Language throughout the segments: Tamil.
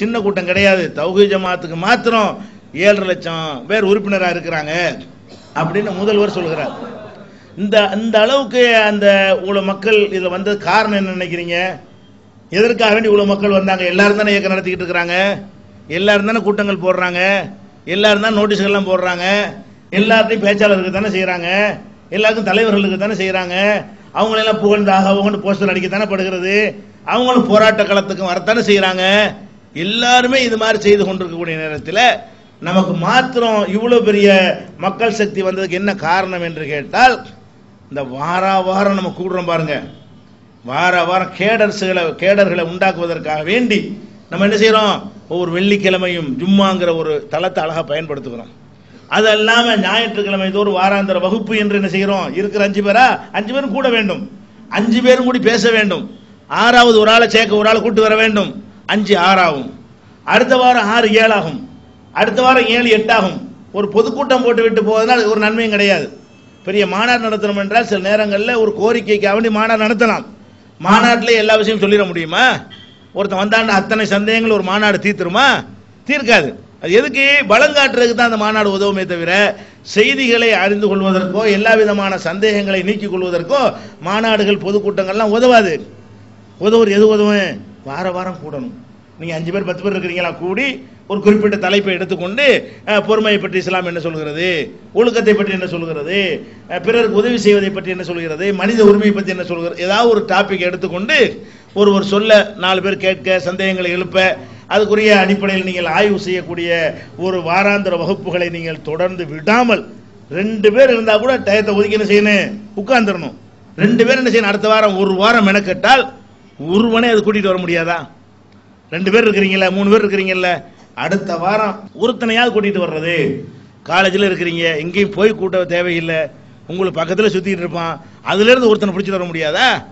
சின்ன கூட்டம் கிடையாது. தௌஹி ஜமாத்துக்கு மாத்திரம் ஏழரை லட்சம் பேர் உறுப்பினராக இருக்கிறாங்க அப்படின்னு முதல்வர் சொல்கிறார். இந்த இந்த அளவுக்கு அந்த இவ்வளவு மக்கள் இதில் வந்தது காரணம் என்ன நினைக்கிறீங்க? எதற்காக வேண்டி இவ்வளவு மக்கள் வந்தாங்க? எல்லாரும் தானே இயக்கம் நடத்திக்கிட்டு இருக்கிறாங்க. எல்லாரும் தானே கூட்டங்கள் போடுறாங்க. எல்லாரும் தான் நோட்டீஸ்கள்லாம் போடுறாங்க. எல்லார்ட்டையும் பேச்சாளருக்கு தானே செய்கிறாங்க எல்லாருக்கும் தலைவர்களுக்கு தானே செய்கிறாங்க அவங்களெல்லாம் புகழ்ந்தாக அவங்க போஸ்டர் அடிக்கத்தானே படுகிறது? அவங்களும் போராட்ட களத்துக்கு வரத்தானே செய்கிறாங்க எல்லாருமே இது மாதிரி செய்து கொண்டிருக்கக்கூடிய நேரத்தில் நமக்கு மாத்திரம் இவ்வளோ பெரிய மக்கள் சக்தி வந்ததுக்கு என்ன காரணம் என்று கேட்டால் இந்த வார வாரம் நம்ம கூடுறோம் பாருங்க. வார வாரம் கேடர்ஸுகளை கேடர்களை உண்டாக்குவதற்காக வேண்டி நம்ம என்ன செய்கிறோம் ஒவ்வொரு வெள்ளிக்கிழமையும் ஜும்மாங்கிற ஒரு தளத்தை அழகாக பயன்படுத்துகிறோம். அது இல்லாம ஞாயிற்றுக்கிழமை தோறும் வாராந்திர வகுப்பு என்று என்ன செய்கிறோம்? இருக்கிற அஞ்சு பேரா? அஞ்சு பேரும் கூட வேண்டும். அஞ்சு பேரும் கூடி பேச வேண்டும். ஆறாவது ஒரு ஆளை சேர்க்க ஒரு ஆளை கூட்டு வர வேண்டும். அஞ்சு ஆறாகும். அடுத்த வாரம் ஆறு ஏழாகும். அடுத்த வாரம் ஏழு எட்டாகும். ஒரு பொதுக்கூட்டம் போட்டு விட்டு போவதனால் ஒரு நன்மையும் கிடையாது. பெரிய மாநாடு நடத்தணும் என்றால் சில நேரங்களில் ஒரு கோரிக்கைக்கு வேண்டி மாநாடு நடத்தலாம். மாநாட்டில் எல்லா விஷயமும் சொல்லிட முடியுமா? ஒருத்தன் வந்தாண்ட அத்தனை சந்தேகங்கள் ஒரு மாநாடு தீர்த்துருமா? தீர்க்காது. அது எதுக்கு? பலங்காட்டுறதுக்கு தான் அந்த மாநாடு உதவுமே தவிர செய்திகளை அறிந்து கொள்வதற்கோ எல்லா விதமான சந்தேகங்களை நீக்கிக் கொள்வதற்கோ மாநாடுகள் பொதுக்கூட்டங்கள்லாம் உதவாது. உதவுறது எது உதவும் வார வாரம் கூடணும். நீங்கள் அஞ்சு பேர் பத்து பேர் இருக்கிறீங்களா கூடி ஒரு குறிப்பிட்ட தலைப்பை எடுத்துக்கொண்டு பொறுமையை பற்றி இஸ்லாம் என்ன சொல்கிறது? ஒழுக்கத்தை பற்றி என்ன சொல்கிறது? பிறருக்கு உதவி செய்வதை பற்றி என்ன சொல்கிறது? மனித உரிமையை பற்றி என்ன சொல்கிறது? ஏதாவது ஒரு டாபிக் எடுத்துக்கொண்டு ஒருவர் சொல்ல நாலு பேர் கேட்க சந்தேகங்களை எழுப்ப அதுக்குரிய அடிப்படையில் நீங்கள் ஆய்வு செய்யக்கூடிய ஒரு வாராந்திர வகுப்புகளை நீங்கள் தொடர்ந்து விடாமல் ரெண்டு பேர் இருந்தால் கூட டயத்தை ஒதுக்கி என்ன செய்யணும்? உட்காந்துடணும் ரெண்டு பேர் என்ன செய்யணும்? அடுத்த வாரம் ஒரு வாரம் மெனக்கட்டால் ஒருவனே அது கூட்டிகிட்டு வர முடியாதா? ரெண்டு பேர் இருக்கிறீங்கல்ல மூணு பேர் இருக்கிறீங்கல்ல அடுத்த வாரம் ஒருத்தனையாவது கூட்டிகிட்டு வர்றது. காலேஜில் இருக்கிறீங்க எங்கேயும் போய் கூட்ட தேவையில்லை. உங்களுக்கு பக்கத்தில் சுற்றிட்டு இருப்பான். அதுலேருந்து ஒருத்தனை பிடிச்சிட்டு வர முடியாதா?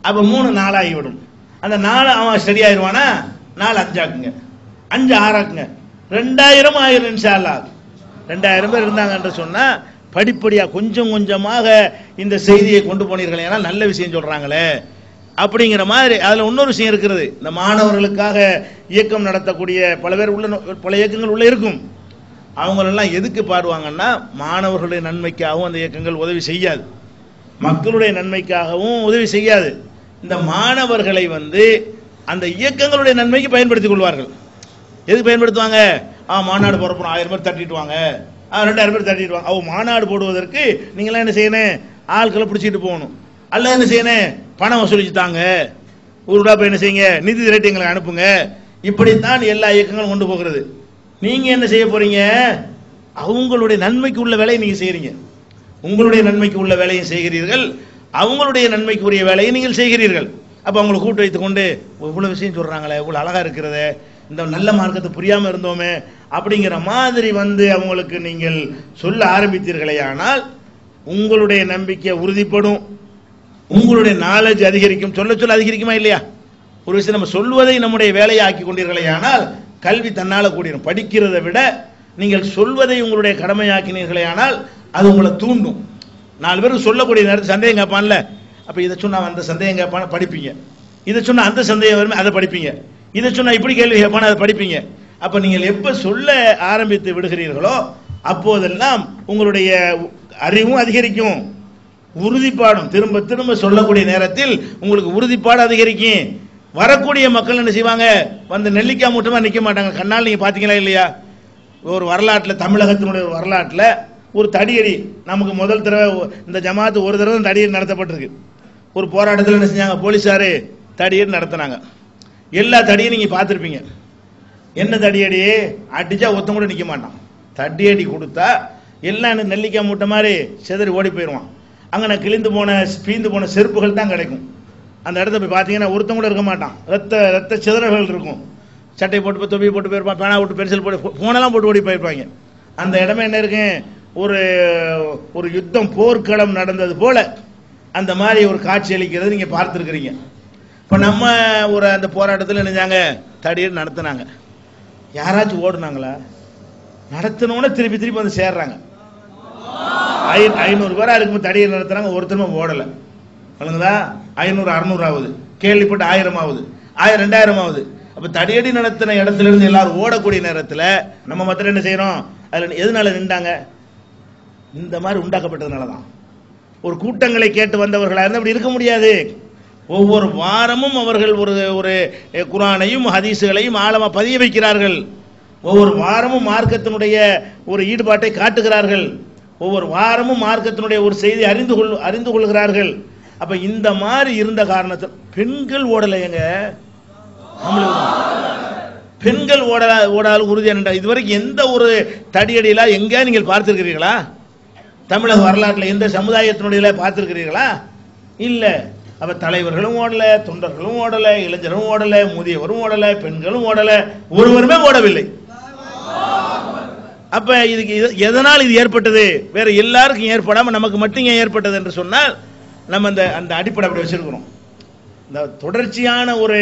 அப்போ மூணு நாளாகிவிடும். அந்த நாலு அவன் சரியாயிருவானா? நாலு அஞ்சாக்குங்க. அஞ்சு ஆறாக்குங்க. ரெண்டாயிரம் ஆயிரம் இன்ஷா அல்லாஹ் ரெண்டாயிரம் பேர் இருந்தாங்கன்ற சொன்னால் படிப்படியாக கொஞ்சம் கொஞ்சமாக இந்த செய்தியை கொண்டு போனீர்கள். ஏன்னா நல்ல விஷயம் சொல்கிறாங்களே அப்படிங்கிற மாதிரி அதில் இன்னொரு விஷயம் இருக்கிறது இந்த மாணவர்களுக்காக இயக்கம் நடத்தக்கூடிய பல பேர் உள்ள பல இயக்கங்கள் உள்ளே இருக்கும். அவங்களெல்லாம் எதுக்கு பாடுவாங்கன்னா மாணவர்களுடைய நன்மைக்காகவும் அந்த இயக்கங்கள் உதவி செய்யாது. மக்களுடைய நன்மைக்காகவும் உதவி செய்யாது. இந்த மாணவர்களை வந்து அந்த இயக்கங்களுடைய நன்மைக்கு பயன்படுத்திக் கொள்வார்கள். எதுக்கு பயன்படுத்துவாங்க? ஆ மாநாடு போகிறப்போ ஆயிரம் பேர் தட்டிட்டு வாங்க ஆ ரெண்டாயிரம் பேர் தட்டிட்டு வாங்க அவங்க மாநாடு போடுவதற்கு நீங்களாம் என்ன செய்யணும்? ஆட்களை பிடிச்சிட்டு போகணும். அல்ல என்ன செய்யணும்? பணம் வசூலிச்சு தாங்க ஒரு ரூபா போய் என்ன செய்யுங்க? நிதி திரட்டி எங்களுக்கு அனுப்புங்க. இப்படித்தான் எல்லா இயக்கங்களும் கொண்டு போகிறது. நீங்க என்ன செய்ய போறீங்க? அவங்களுடைய நன்மைக்கு உள்ள வேலையை நீங்க செய்கிறீங்க உங்களுடைய நன்மைக்கு உள்ள வேலையை செய்கிறீர்கள். அவங்களுடைய நன்மைக்கு உரிய வேலையை நீங்கள் செய்கிறீர்கள். அப்போ அவங்களை கூட்டு வைத்து கொண்டு இவ்வளோ விஷயம் சொல்கிறாங்களே இவ்வளோ அழகாக இருக்கிறதே இந்த நல்ல மார்க்கத்தை புரியாமல் இருந்தோமே அப்படிங்கிற மாதிரி வந்து அவங்களுக்கு நீங்கள் சொல்ல ஆரம்பித்தீர்களே ஆனால் உங்களுடைய நம்பிக்கை உறுதிப்படும் உங்களுடைய நாலேஜ் அதிகரிக்கும் சொல்ல சொல்ல அதிகரிக்குமா இல்லையா? ஒரு விஷயம் நம்ம சொல்வதை நம்முடைய வேலையை ஆக்கி கொண்டீர்களே ஆனால் கல்வி தன்னால் கூடிடும் படிக்கிறதை விட நீங்கள் சொல்வதை உங்களுடைய கடமையாக்கினீர்களே ஆனால் அது உங்களை தூண்டும். நாலு பேரும் சொல்லக்கூடிய நேரத்தில் சந்தேகம் கேட்பான்ல. அப்போ இதை சொன்னால் அந்த சந்தேகம் கேட்பான படிப்பீங்க. இதை சொன்னால் அந்த சந்தேகம் வருமே அதை படிப்பீங்க. இதை சொன்னால் இப்படி கேள்வி கேட்பான அதை படிப்பீங்க. அப்போ நீங்கள் எப்போ சொல்ல ஆரம்பித்து விடுகிறீர்களோ அப்போதெல்லாம் உங்களுடைய அறிவும் அதிகரிக்கும். உறுதிப்பாடும் திரும்ப திரும்ப சொல்லக்கூடிய நேரத்தில் உங்களுக்கு உறுதிப்பாடு அதிகரிக்கும். வரக்கூடிய மக்கள் என்ன செய்வாங்க? வந்து நெல்லிக்காய் மூட்டமாக நிற்க மாட்டாங்க. கண்ணால் நீங்கள் பார்த்தீங்களா இல்லையா? ஒரு வரலாற்றில் தமிழகத்தினுடைய ஒரு வரலாற்றில் ஒரு தடியடி நமக்கு முதல் தடவை இந்த ஜமாத்து ஒரு தடவை தடியடி நடத்தப்பட்டிருக்கு. ஒரு போராட்டத்தில் என்ன செஞ்சாங்க? போலீஸாரு தடியடி நடத்தினாங்க. எல்லா தடியும் நீங்க பார்த்துருப்பீங்க. என்ன தடியடி? அடிச்சா ஒருத்தன் கூட நிக்க மாட்டான். தடியடி கொடுத்தா எல்லாம் எனக்கு நெல்லிக்காய் மூட்டை மாதிரி சிதறி ஓடி போயிடுவான். அங்கே நான் கிழிந்து போன பீந்து போன செருப்புகள் தான் கிடைக்கும். அந்த இடத்த போய் பார்த்தீங்கன்னா ஒருத்தன் கூட இருக்க மாட்டான். ரத்த ரத்த சிதறல்கள் இருக்கும். சட்டை போட்டு தொப்பி போட்டு போயிருப்பான் பேனா போட்டு பென்சில் போட்டு ஃபோனெல்லாம் போட்டு ஓடி போயிருப்பாங்க. அந்த இடமே என்ன இருக்கு? ஒரு ஒரு யுத்தம் போர்க்களம் நடந்தது போல அந்த மாதிரி ஒரு காட்சி அளிக்கிறது நீங்க பார்த்துருக்கிறீங்க. இப்போ நம்ம ஒரு அந்த போராட்டத்தில் நினைஞ்சாங்க தடியடி நடத்துனாங்க. யாராச்சும் ஓடுனாங்களா? நடத்தினோட திருப்பி திருப்பி வந்து சேர்றாங்க. ஐ- ஐநூறு பேரா இருக்கும்போது தடியர் நடத்துறாங்க ஒருத்தருமே ஓடலை. வழங்குதா ஐநூறு அறுநூறு ஆகுது. கேள்விப்பட்டு ஆயிரம் ஆகுது. ஆயிரம் ரெண்டாயிரம் ஆகுது. அப்ப தடியடி நடத்தின இடத்துல இருந்து எல்லாரும் ஓடக்கூடிய நேரத்தில் நம்ம மற்ற என்ன செய்யறோம்? அதில் எதனால நின்றாங்க? இந்த மாதிரி உண்டாக்கப்பட்டதுனால தான் ஒரு கூட்டங்களை கேட்டு வந்தவர்களாக இருந்தால் அப்படி இருக்க முடியாது. ஒவ்வொரு வாரமும் அவர்கள் ஒரு ஒரு குரானையும் ஹதீஸுகளையும் ஆழமாக பதிய வைக்கிறார்கள். ஒவ்வொரு வாரமும் மார்க்கத்தினுடைய ஒரு ஈடுபாட்டை காட்டுகிறார்கள். ஒவ்வொரு வாரமும் மார்க்கத்தினுடைய ஒரு செய்தி அறிந்து கொள் அறிந்து கொள்கிறார்கள். அப்போ இந்த மாதிரி இருந்த காரணத்தில் பெண்கள் ஓடலையங்க ஆம்பளை பெண்கள் ஓட ஓடால் உறுதியான இதுவரைக்கும் எந்த ஒரு தடியடியில எங்கேயா நீங்கள் பார்த்துருக்கிறீங்களா தமிழக வரலாற்றில் எந்த சமுதாயத்தினுடைய பார்த்துருக்கிறீர்களா? இல்லை. அப்போ தலைவர்களும் ஓடலை தொண்டர்களும் ஓடலை இளைஞரும் ஓடலை முதியவரும் ஓடலை பெண்களும் ஓடலை ஒருவருமே ஓடவில்லை. அப்ப இதுக்கு எதனால் இது ஏற்பட்டது? வேற எல்லாருக்கும் ஏற்படாம நமக்கு மட்டும் ஏன் ஏற்பட்டது என்று சொன்னால் நம்ம அந்த அந்த அடிப்படை அப்படி வச்சிருக்கிறோம். இந்த தொடர்ச்சியான ஒரு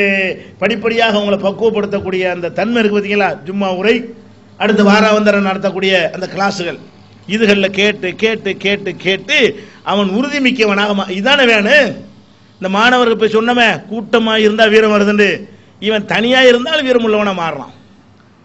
படிப்படியாக உங்களை பக்குவப்படுத்தக்கூடிய அந்த தன்மை இருக்கு பார்த்தீங்களா ஜும்மா உரை அடுத்த வாராவந்தரம் நடத்தக்கூடிய அந்த கிளாஸுகள். இதுகளில் கேட்டு கேட்டு கேட்டு கேட்டு அவன் உறுதிமிக்கவனாக இதானே வேணும் இந்த மாணவர்கள் போய் சொன்னமே கூட்டமாக இருந்தால் வீரம் வருதுண்டு. இவன் தனியாக இருந்தால் வீரம் உள்ளவனாக மாறுறான்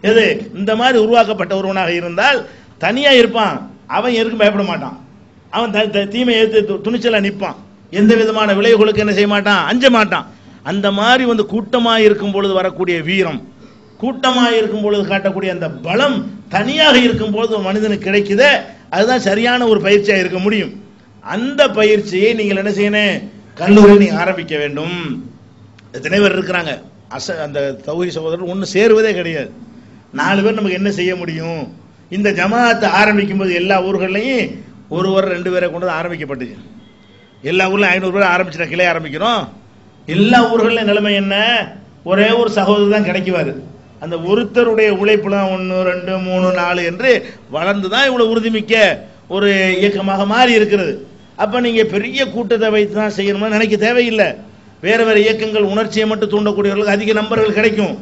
எது? இந்த மாதிரி உருவாக்கப்பட்ட ஒருவனாக இருந்தால் தனியாக இருப்பான். அவன் எதுக்கும் பயப்பட மாட்டான். அவன் த- த- தீமையை எதிர்த்து நிற்பான் எந்த விதமான விளைவுகளுக்கு என்ன செய்ய மாட்டான்? அஞ்ச மாட்டான். அந்த மாதிரி வந்து கூட்டமாக இருக்கும் பொழுது வரக்கூடிய வீரம் கூட்டமாக இருக்கும் பொழுது காட்டக்கூடிய அந்த பலம் தனியாக இருக்கும் பொழுது மனிதனுக்கு கிடைக்குதே அதுதான் சரியான ஒரு பயிற்சியாக இருக்க முடியும். அந்த பயிற்சியை நீங்கள் என்ன செய்யணும்? கல்லூரி நீ ஆரம்பிக்க வேண்டும். எத்தனை பேர் இருக்கிறாங்க. அச அந்த தௌஹி சகோதரர் ஒன்று சேருவதே கிடையாது. நாலு பேர் நமக்கு என்ன செய்ய முடியும்? இந்த ஜமாத்தை ஆரம்பிக்கும் போது எல்லா ஊர்கள்லையும் ஒருவர் ரெண்டு பேரை கொண்டு வந்து ஆரம்பிக்கப்பட்டுச்சு. எல்லா ஊர்லையும் ஐநூறு பேர் ஆரம்பிச்சிட கிளை ஆரம்பிக்கிறோம். எல்லா ஊர்கள்லையும் நிலைமை என்ன? ஒரே ஒரு சகோதரர் தான் கிடைக்குவாரு. அந்த ஒருத்தருடைய உழைப்புலாம் ஒன்று ரெண்டு மூணு நாலு என்று வளர்ந்து தான் இவ்வளவு உறுதிமிக்க ஒரு இயக்கமாக மாறி இருக்கிறது. அப்ப நீங்க பெரிய கூட்டத்தை வைத்து தான் செய்யணும்னு நினைக்க தேவையில்லை. வேற வேற இயக்கங்கள் உணர்ச்சியை மட்டும் தூண்டக்கூடியவர்களுக்கு அதிக நம்பர்கள் கிடைக்கும்.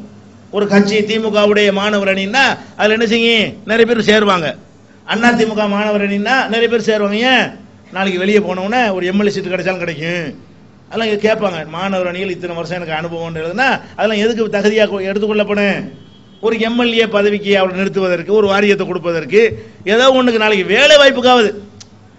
ஒரு கட்சி திமுகவுடைய மாணவர் அணின்னா அதுல என்ன செய்யும்? நிறைய பேர் சேருவாங்க. அண்ணா திமுக மாணவர் அணின்னா நிறைய பேர் சேருவாங்க. ஏன்? நாளைக்கு வெளியே போனவுடனே ஒரு எம்எல்ஏ சீட்டு கிடைச்சாலும் கிடைக்கும். அதெல்லாம் கேட்பாங்க. மாணவர் அணியில் இத்தனை வருஷம் எனக்கு அனுபவம் எழுதுனா அதெல்லாம் எதுக்கு தகுதியாக எடுத்துக்கொள்ளப்படும் ஒரு எம்எல்ஏ பதவிக்கு அவளை நிறுத்துவதற்கு ஒரு வாரியத்தை கொடுப்பதற்கு ஏதோ ஒன்றுக்கு நாளைக்கு வேலை வாய்ப்புக்காவது.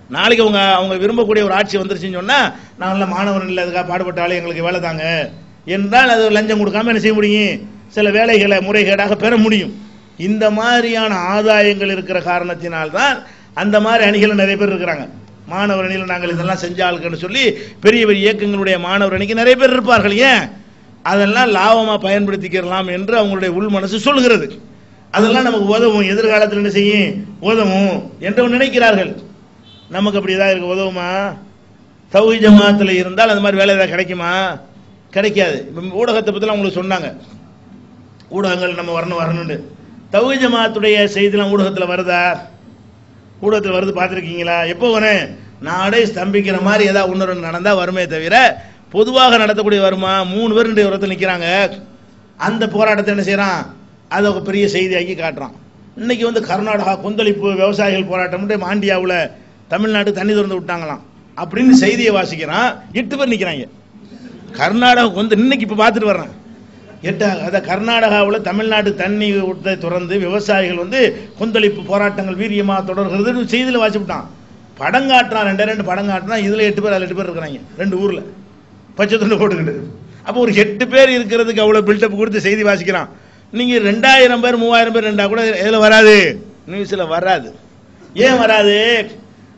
நாளைக்கு அவங்க அவங்க விரும்பக்கூடிய ஒரு ஆட்சி வந்துருச்சுன்னு சொன்னால் நான் நல்ல மாணவர் இல்லை அதுக்காக பாடுபட்டாலே எங்களுக்கு வேலை தாங்க. என்றால் அது லஞ்சம் கொடுக்காம என்ன செய்ய முடியும்? சில வேலைகளை முறைகேடாக பெற முடியும். இந்த மாதிரியான ஆதாயங்கள் இருக்கிற காரணத்தினால்தான் அந்த மாதிரி அணிகள் நிறைய பேர் இருக்கிறாங்க. மாணவர் அணியில் நாங்கள் இதெல்லாம் செஞ்சாளுக்குன்னு சொல்லி பெரிய பெரிய இயக்கங்களுடைய மாணவர் அணிக்கு நிறைய பேர் இருப்பார்கள். ஏன்? அதெல்லாம் லாபமாக பயன்படுத்திக்கிறலாம் என்று அவங்களுடைய உள் மனசு சொல்கிறது அதெல்லாம் நமக்கு உதவும். எதிர்காலத்தில் என்ன செய்யும்? உதவும் என்று நினைக்கிறார்கள். நமக்கு அப்படி ஏதாவது இருக்கு? உதவுமா? தௌஹி ஜமாத்தில் இருந்தால் அந்த மாதிரி வேலை ஏதாவது கிடைக்குமா? கிடைக்காது. இப்போ ஊடகத்தை பற்றிலாம் உங்களுக்கு சொன்னாங்க. ஊடகங்கள் நம்ம வரணும் வரணும்னு. தௌஹி ஜமாத்துடைய செய்திலாம் ஊடகத்தில் வருதா? கூடத்தில் வருது பார்த்துருக்கீங்களா? எப்போ வரும் நாடே ஸ்தம்பிக்கிற மாதிரி ஏதாவது ஒன்று ரெண்டு நடந்தால் வருமே தவிர பொதுவாக நடத்தக்கூடிய வருமா? மூணு பேர் ரெண்டு உரத்தில் நிற்கிறாங்க அந்த போராட்டத்தை என்ன செய்கிறான் அதை ஒரு பெரிய செய்தியாக்கி காட்டுறான். இன்னைக்கு வந்து கர்நாடகா கொந்தளிப்பு விவசாயிகள் போராட்டம் மாண்டியாவில் தமிழ்நாட்டு தண்ணி திறந்து விட்டாங்களாம். அப்படின்னு செய்தியை வாசிக்கிறான். எட்டு பேர் நிற்கிறாங்க கர்நாடகா வந்து இன்னைக்கு இப்போ பார்த்துட்டு வர்றேன். எட்டாக அதை கர்நாடகாவில் தமிழ்நாடு தண்ணி விட்டதை திறந்து விவசாயிகள் வந்து கொந்தளிப்பு போராட்டங்கள் வீரியமாக தொடர்கிறது. செய்தியில் வாசிப்பிட்டான் படம் காட்டுறான் ரெண்டே ரெண்டு படம் காட்டினா இதில் எட்டு பேர் அதில் எட்டு பேர் இருக்கிறாங்க. ரெண்டு ஊரில். பச்சை துண்டு போட்டுக்கிட்டு. அப்போ ஒரு எட்டு பேர் இருக்கிறதுக்கு அவ்வளோ பில்டப் கொடுத்து செய்தி வாசிக்கிறான். நீங்கள் ரெண்டாயிரம் பேர் மூவாயிரம் பேர் ரெண்டா கூட எதில் வராது. நியூஸில் வராது. ஏன் வராது?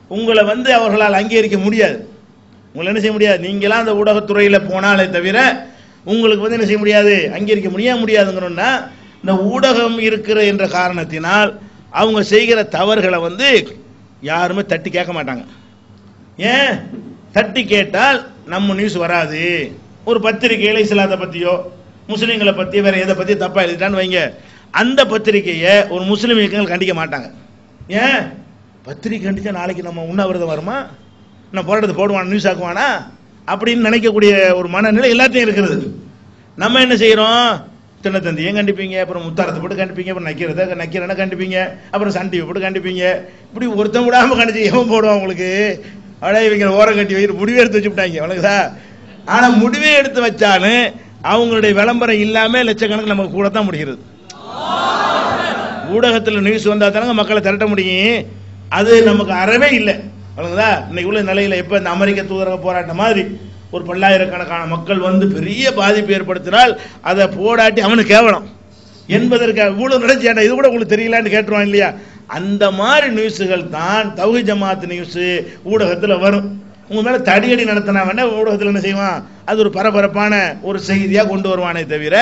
உங்களை வந்து அவர்களால் அங்கீகரிக்க முடியாது. உங்களை என்ன செய்ய முடியாது? நீங்களாம் அந்த ஊடகத்துறையில் போனாலே தவிர உங்களுக்கு வந்து என்ன செய்ய முடியாது? அங்கீகரிக்க முடிய முடியாதுங்கிறோம்னா இந்த ஊடகம் இருக்கிற என்ற காரணத்தினால் அவங்க செய்கிற தவறுகளை வந்து யாருமே தட்டி கேட்க மாட்டாங்க. ஏன்? தட்டி கேட்டால் நம்ம நியூஸ் வராது. ஒரு பத்திரிகையில் இஸ்லாத்தை பத்தியோ முஸ்லீம்களை பத்தி வேற எதை பத்தி தப்பா எழுதிட்டான்னு வைங்க. அந்த பத்திரிகையை ஒரு முஸ்லீம் இயக்கங்கள் கண்டிக்க மாட்டாங்க. ஏன்? பத்திரிகை கண்டிச்சா நாளைக்கு நம்ம உண்ணாவிரதம் வருமா? நான் போராட்டத்தை போடுவான் நியூஸ் ஆக்குவானா? அப்படின்னு நினைக்கக்கூடிய ஒரு மனநிலை எல்லாத்தையும் இருக்கிறது. நம்ம என்ன செய்யறோம்? தினத்தந்தியும் கண்டிப்பீங்க? அப்புறம் முத்தாரத்தை போட்டு கண்டிப்பீங்க அப்புறம் நக்கிறத நக்கிறன கண்டிப்பீங்க அப்புறம் சன் டிவி போட்டு கண்டிப்பீங்க. இப்படி ஒருத்தன் விடாம கண்டிச்சு எவன் போடுவான் உங்களுக்கு? அடைய இவங்க ஓரம் கட்டி வைக்கிற முடிவே எடுத்து வச்சுட்டாங்க வணக்கதா ஆனா முடிவே எடுத்து வச்சாலும் அவங்களுடைய விளம்பரம் இல்லாம லட்சக்கணக்கில் நமக்கு கூட தான் முடிகிறது. ஊடகத்தில் நியூஸ் வந்தா தானே மக்களை திரட்ட முடியும். அது நமக்கு அறவே இல்லை. வழங்குதா இன்னைக்கு உள்ள நிலையில எப்ப இந்த அமெரிக்க தூதரக போராட்டம் மாதிரி ஒரு பல்லாயிரக்கணக்கான மக்கள் வந்து பெரிய பாதிப்பு ஏற்படுத்தினால் அதை போடாட்டி அவனுக்கு கேவலம். என்பதற்கு இவ்வளவு நடந்துச்சேன்டா இது கூட உங்களுக்கு தெரியலான்னு கேட்டுருவான் இல்லையா? அந்த மாதிரி நியூஸுகள் தான் தௌஹி ஜமாத் நியூஸ் ஊடகத்தில் வரும். உங்க மேலே தடியடி நடத்தினா வேணா ஊடகத்தில் என்ன செய்வான்? அது ஒரு பரபரப்பான ஒரு செய்தியாக கொண்டு வருவானே தவிர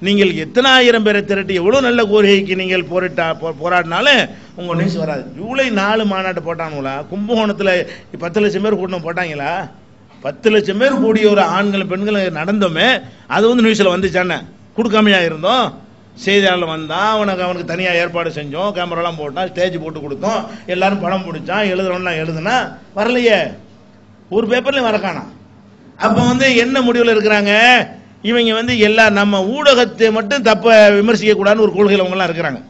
நீங்கள் எத்தனை ஆயிரம் பேரை திரட்டி எவ்வளவு நல்ல கோரிக்கைக்கு நீங்கள் போரிட்டா போ- போராடினாலும் உங்க நியூஸ் வராது. ஜூலை நாலு மாநாட்டு போட்டானுங்களா? கும்பகோணத்துல பத்து லட்சம் பேர் கூட்டம் போட்டாங்களா? பத்து லட்சம் பேர் கூடிய ஒரு ஆண்களும் பெண்களும் நடந்தோமே அது வந்து நியூஸ்ல வந்துச்சானே கொடுக்காமையா இருந்தோம். செய்தியாளர் வந்தான் அவனுக்கு அவனுக்கு தனியாக ஏற்பாடு செஞ்சோம். கேமராலாம் போட்டான் ஸ்டேஜ் போட்டு கொடுத்தோம். எல்லாரும் படம் பிடிச்சான். எழுதுறோம்னா எழுதுனா வரலையே. ஒரு பேப்பர்லையும் வரக்கானா அப்போ வந்து என்ன முடிவில் இருக்கிறாங்க? இவங்க வந்து எல்லா நம்ம ஊடகத்தை மட்டும் தப்ப விமர்சிக்க கூடாதுன்னு ஒரு கொள்கையில் அவங்கலாம் இருக்கிறாங்க.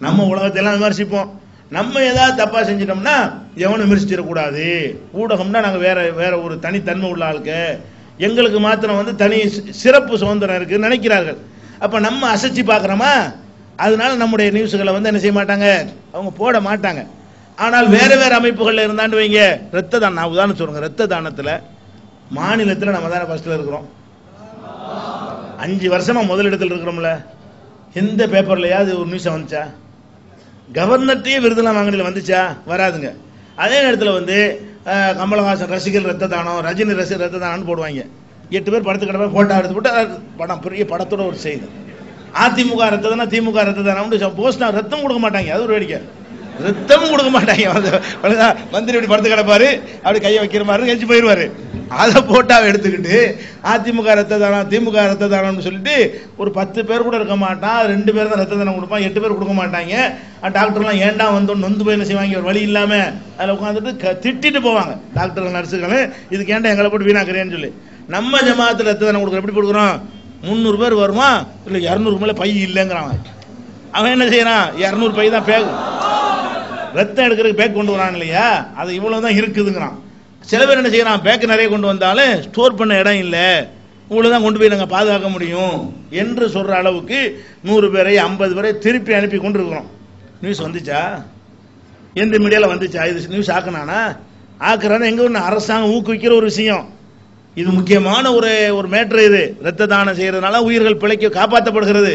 நம்ம உலகத்தை எல்லாம் விமர்சிப்போம். நம்ம ஏதாவது தப்பா செஞ்சிட்டோம்னா எவனும் விமர்சிச்சிடக்கூடாது. ஊடகம்னா நாங்கள் வேற வேற ஒரு தனித்தன்மை உள்ள ஆளுக்கு. எங்களுக்கு மாத்திரம் வந்து தனி சி- சிறப்பு சுதந்திரம் இருக்குன்னு நினைக்கிறார்கள். அப்ப நம்ம அசைச்சு பார்க்குறோமா? அதனால நம்முடைய நியூஸ்களை வந்து என்ன செய்ய மாட்டாங்க? அவங்க போட மாட்டாங்க. ஆனால் வேற வேற அமைப்புகளில் இருந்தாண்டு வைங்க. ரத்த தானம் நான் உதாரணம் சொல்லுங்க ரத்த தானத்தில் மாநிலத்தில் நம்ம தானே ஃபஸ்ட்டில் இருக்கிறோம். அஞ்சு வருஷமா முதலிடத்தில் இருக்கிறோம்ல. எந்த பேப்பர்லயாவது ஒரு நியூஸ் வந்துச்சா? கவர்னர்ட்டையே விருதுலாம் வாங்கினதுல வந்துச்சா? வராதுங்க. அதே நேரத்தில் வந்து கமலஹாசன் ரசிகர் ரத்த தானம் ரஜினி ரசிகர் ரத்த தானம்னு போடுவாங்க. எட்டு பேர் படத்து கடமை போட்டோ எடுத்து போட்டு படம் பெரிய படத்தோட ஒரு செய்தி அதிமுக ரத்த தானம் திமுக ரத்த தானம்னு போஸ்ட் ரத்தம் கொடுக்க மாட்டாங்க. அது ஒரு வேடிக்கை. ரத்தமும் கொடுக்க மாட்டாங்க. மந்திரி இப்படி படுத்து கிடப்பாரு அப்படி கையை வைக்கிற மாதிரி கழிச்சு போயிடுவாரு அதை போட்டாவை எடுத்துக்கிட்டு அதிமுக ரத்த தானம் திமுக ரத்த தானம்னு சொல்லிட்டு ஒரு பத்து பேர் கூட இருக்க மாட்டான் ரெண்டு பேர் தான் ரத்த தானம் கொடுப்பான் எட்டு பேர் கொடுக்க மாட்டாங்க. டாக்டர்லாம் ஏன்டா வந்தோம் நொந்து போய் என்ன செய்வாங்க ஒரு வழி இல்லாமல் அதில் உட்காந்துட்டு க- திட்டிட்டு போவாங்க. டாக்டர் நர்ஸுகள் இதுக்கு ஏன்டா எங்களை போட்டு வீணாக்குறேன்னு சொல்லி. நம்ம ஜமாத்தில் ரத்த தானம் கொடுக்குறோம் எப்படி கொடுக்குறோம்? முந்நூறு பேர் வருமா? இல்லை இரநூறு மேலே பை இல்லைங்கிறான் அவன். என்ன செய்யறான்? இரநூறு பை தான் பேக். ரத்தம் எடுக்கிறதுக்கு பேக் கொண்டு வரான் இல்லையா? அது இவ்வளோ தான் இருக்குதுங்கிறான். சில பேர் என்ன செய்யறான் பேக்கு நிறைய கொண்டு வந்தாலும் ஸ்டோர் பண்ண இடம் இல்லை. உங்களை தான் கொண்டு போய் நாங்கள் பாதுகாக்க முடியும் என்று சொல்கிற அளவுக்கு நூறு பேரை ஐம்பது பேரை திருப்பி அனுப்பி கொண்டு இருக்கிறோம் நியூஸ் வந்துச்சா எந்த மீடியாவில் வந்துச்சா? இது நியூஸ் ஆக்குனானா? ஆக்குறானா எங்கே ஒன்று அரசாங்கம் ஊக்குவிக்கிற ஒரு விஷயம். இது முக்கியமான ஒரு ஒரு மேட்ரு இது. ரத்த தானம் செய்கிறதுனால உயிர்கள் பிழைக்க காப்பாற்றப்படுகிறது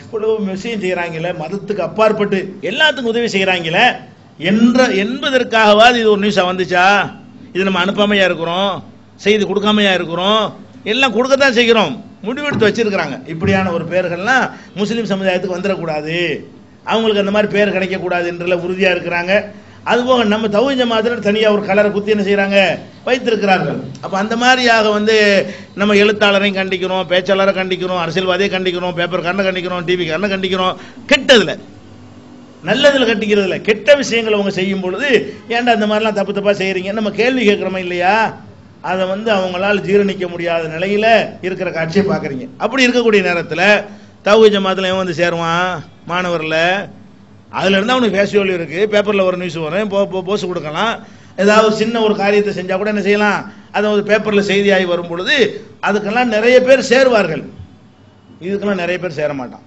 இவ்வளவு விஷயம் செய்கிறாங்களே மதத்துக்கு அப்பாற்பட்டு எல்லாத்துக்கும் உதவி செய்கிறாங்களே என்ற என்பதற்காகவாது இது ஒரு நியூஸாக வந்துச்சா? இது நம்ம அனுப்பாமையா இருக்கிறோம் செய்து கொடுக்காமையா இருக்கிறோம் எல்லாம் கொடுக்கத்தான் செய்கிறோம். முடிவெடுத்து வச்சிருக்கிறாங்க. இப்படியான ஒரு பேர்கள்லாம் முஸ்லீம் சமுதாயத்துக்கு வந்துடக்கூடாது. அவங்களுக்கு அந்த மாதிரி பேர் கிடைக்கக்கூடாது என்றெல்லாம் உறுதியாக இருக்கிறாங்க. அதுபோக நம்ம தவிஞ்ச மாதிரி தனியாக ஒரு கலரை குத்தி என்ன செய்கிறாங்க வைத்திருக்கிறார்கள். அப்போ அந்த மாதிரியாக வந்து நம்ம எழுத்தாளரையும் கண்டிக்கிறோம் பேச்சாளரை கண்டிக்கிறோம் அரசியல்வாதியை கண்டிக்கிறோம் பேப்பர் கண்ணை கண்டிக்கிறோம் டிவி கண்ணை கண்டிக்கிறோம். கெட்டதில் நல்லதில் கட்டிக்கிறதுல கெட்ட விஷயங்களை அவங்க செய்யும் பொழுது ஏன்டா இந்த மாதிரிலாம் தப்பு தப்பா செய்யறீங்க? நம்ம கேள்வி கேட்கிறோமா இல்லையா? அதை வந்து அவங்களால ஜீரணிக்க முடியாத நிலையில இருக்கிற காட்சியை பார்க்குறீங்க. அப்படி இருக்கக்கூடிய நேரத்தில் தவு ஜமாத்தில் எவன் வந்து சேருவான்? மாணவரில். அதுல இருந்து அவனுக்கு ஃபேஸ்டிவல் இருக்கு. பேப்பர்ல ஒரு நியூஸ் வரும். போ போஸ் கொடுக்கலாம். ஏதாவது சின்ன ஒரு காரியத்தை செஞ்சா கூட என்ன செய்யலாம்? அதை ஒரு பேப்பர்ல செய்தியாகி வரும் பொழுது அதுக்கெல்லாம் நிறைய பேர் சேருவார்கள். இதுக்கெல்லாம் நிறைய பேர் சேர மாட்டான்.